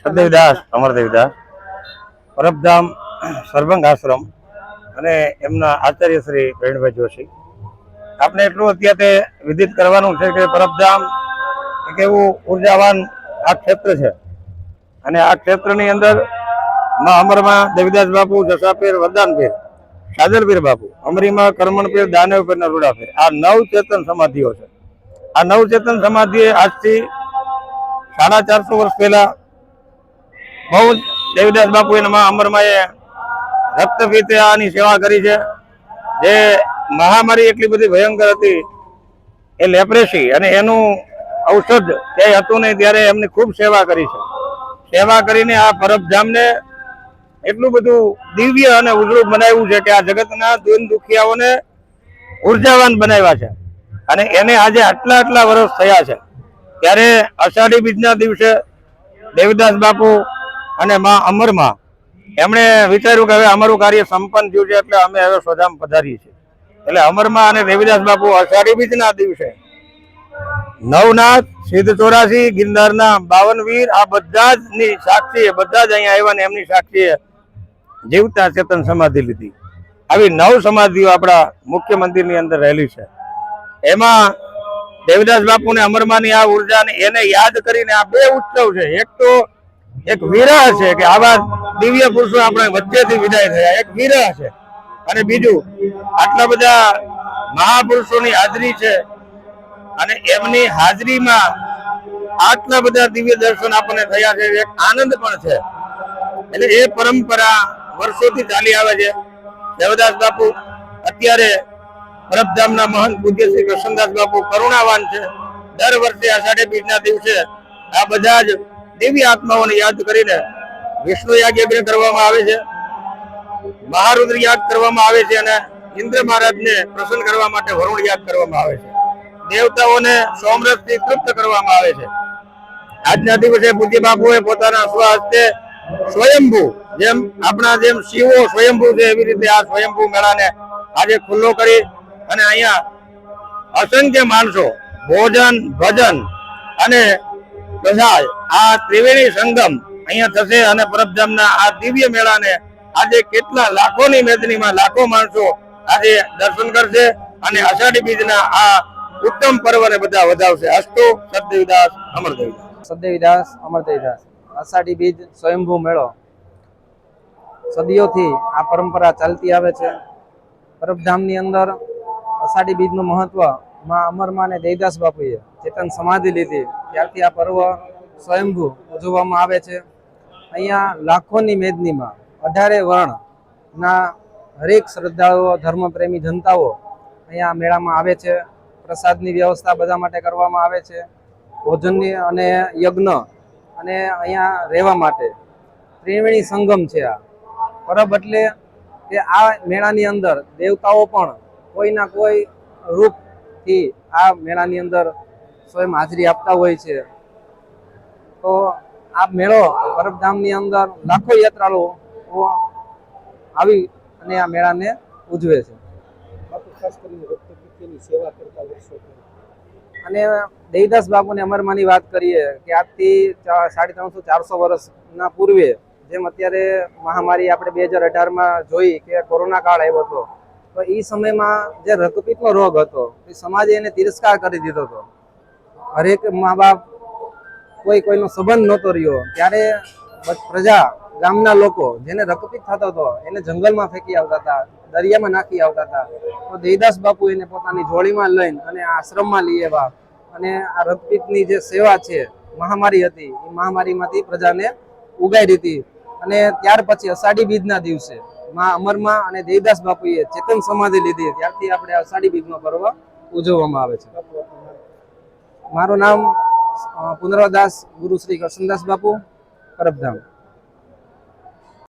સદદેવદાસ અમરદેવદાસ પરબધામ સર્વંગ આશ્રમ અને એમના આચાર્ય શ્રી પ્રવીણભાઈ જોશી. આપણે એટલું અત્યારે વિદિત કરવાનું છે કે પરબધામ એક એવું ઉર્જાવાન આ ક્ષેત્ર છે. અને આ ક્ષેત્રની અંદરમાં અમરમાં દેવીદાસ બાપુ જસાપીર વરદાનપીર સાદરપીર બાપુ અમરીમાં કરમણપીર દાનવપીર ના રૂડાપીર આ નવ ચેતન સમાધિઓ છે. આ નવ ચેતન સમાધિએ આજથી સાડા ચારસો વર્ષ પહેલા બહુ દેવીદાસ બાપુ એના અમરમાં એ રક્તપીતે આની સેવા કરી છે. જે મહામારી એટલી બધી ભયંકર હતી એ લેપ્રેસી અને એનું ઔષધ ક્યાંય હતું નહીં ત્યારે એમની ખૂબ સેવા કરી છે. સેવા કરીને આ પરબધામને એટલું બધું દિવ્ય અને ઉજળું બનાવ્યું છે કે આ જગતના દુન દુખિયાઓને ઉર્જાવાન બનાવ્યા છે. અને એને આજે આટલા આટલા વર્ષ થયા છે. ત્યારે અષાઢી બીજના દિવસે દેવદાસ બાપુ અને માં અમરમાં. એમણે વિચાર્યું કે હવે અમારું કાર્ય સંપન્ન થયું છે એટલે અમે હવે સ્વધામ પધારીએ છીએ. એટલે અમરમાં અને દેવીદાસ બાપુ અષાઢી બીજના દિવસે નવનાથ, સિદ્ધ ચોરાસી, ગિરનારના બાવન વીર, આ બધા જ સાક્ષી બધા જ અહીંયા આવ્યા ને એમની સાક્ષીએ જીવતા ચેતન સમાધિ લીધી. આવી નવ સમાધિઓ આપણા મુખ્ય મંદિરની અંદર રહેલી છે. એમાં દેવીદાસ બાપુને અમરમાની આ ઉર્જાને એને યાદ કરીને આ બે ઉત્સવ છે. એક તો એક વિરહ છે કે આવા દિવ્ય પુરુષો આપણે વચ્ચેથી વિદાય થયા. એક વિરહ છે. અને બીજું, આટલા બધા મહાપુરુષોની હાજરી છે અને એમની હાજરીમાં આટલા બધા દિવ્ય દર્શન આપણને થયા છે. એક આનંદ પણ છે. એટલે એ પરંપરા વર્ષોથી ચાલી આવે છે. દેવદાસ બાપુ અત્યારે પરબધામના મહંત પૂજ્ય શ્રી કૃષ્ણદાસ બાપુ કરુણાવાન છે. દર વર્ષે આષાઢી બીજના દિવસે આ બધા જ દિવ્ય આત્માઓને યાદ કરીને વિષ્ણુ યાગ કરવામાં આવે છે. મહારુદ્ર યાગ કરવામાં આવે છે અને ઇન્દ્ર મહારાજને પ્રસન્ન કરવા માટે વરુણ યાગ કરવામાં આવે છે. દેવતાઓને સોમરસથી તૃપ્ત કરવામાં આવે છે. આજના દિવસે પૂજ્ય બાપુએ પોતાના સ્વહસ્તે સ્વયંભૂ, જેમ આપણા જેમ શિવો સ્વયંભૂ છે એવી રીતે આ સ્વયંભૂ મેળાને આજે ખુલ્લો કરી અને અહીંયા અસંખ્ય માણસો ભોજન, ભજન અને પ્રસાદ આ ત્રિવેણી સંગમ અહીંયા થશે અને પરબધામના આ દિવ્ય મેળાને આજે કેટલા લાખોની મેદનીમાં લાખો માણસો આજે દર્શન કરશે અને અષાઢી બીજના આ ઉત્તમ પર્વને બધા વધાવશે. અસ્તુ સદદેવદાસ, અમરદેવીદાસ. સદદેવીદાસ, અમરદેવીદાસ. અષાઢી બીજ સ્વયંભૂ મેળો. સદીઓથી આ પરંપરા ચાલતી આવે છે. પરબધામની અંદર અષાઢી બીજનું મહત્વમાં અમરમાં અને દેવદાસ બાપુએ ચેતન સમાધિ લીધી. ત્યારથી આ પર્વ સ્વયંભૂ ઉજવવામાં આવે છે. અહીંયા લાખોની મેદનીમાં અઢારે વર્ણના હરેક શ્રદ્ધાળુઓ, ધર્મપ્રેમી જનતાઓ અહીંયા મેળામાં આવે છે. પ્રસાદની વ્યવસ્થા બધા માટે કરવામાં આવે છે. ભોજનની અને યજ્ઞ અને અહીંયા રહેવા માટે ત્રિવેણી સંગમ છે આ. પરબ એટલે કે આ મેળાની અંદર દેવતાઓ પણ કોઈના કોઈ રૂપથી આ મેળાની અંદર સ્વયં હાજરી આપતા હોય છે. તો આ મેળો પરબધામની અંદર લાખો યાત્રાળુઓ આવી અને આ મેળાને ઉજવે છે. અને દેવીદાસ બાપુને અમરમાની વાત કરીએ કે આજથી સાડી ત્રણસો ચારસો વર્ષના પૂર્વે જેમ અત્યારે મહામારી આપણે બે હજાર અઢારમાં જોઈ કે કોરોના કાળ આવ્યો હતો તો એ સમયમાં જે રક્તપિત્તનો રોગ હતો એ સમાજે એને તિરસ્કાર કરી દીધો હતો. હરેક મા બાપ કોઈ કોઈનો સંબંધ નહોતો રહ્યો. ત્યારે પ્રજા, ગામના લોકો જેને રક્તપિત થતો હતો, એને જંગલમાં ફેંકી આવતા હતા, દરિયામાં નાખી આવતા હતા. તો દેવદાસ બાપુ એને પોતાની જોડીમાં લઈને અને આશ્રમમાં લઈ આવ્યા. અને આ રક્તપિતની જે સેવા છે, મહામારી હતી, એ મહામારીમાંથી પ્રજાને ઉગાડી હતી. અને ત્યાર પછી અષાઢી બીજના દિવસે માં અમરમાં અને દેવદાસ બાપુએ ચેતન સમાધિ લીધી. ત્યારથી આપણે અષાઢી બીજનો પર્વ ઉજવવામાં આવે છે. મારું નામ પુનરાદાસ ગુરુ શ્રી કરશનદાસ બાપુ પરબધામ.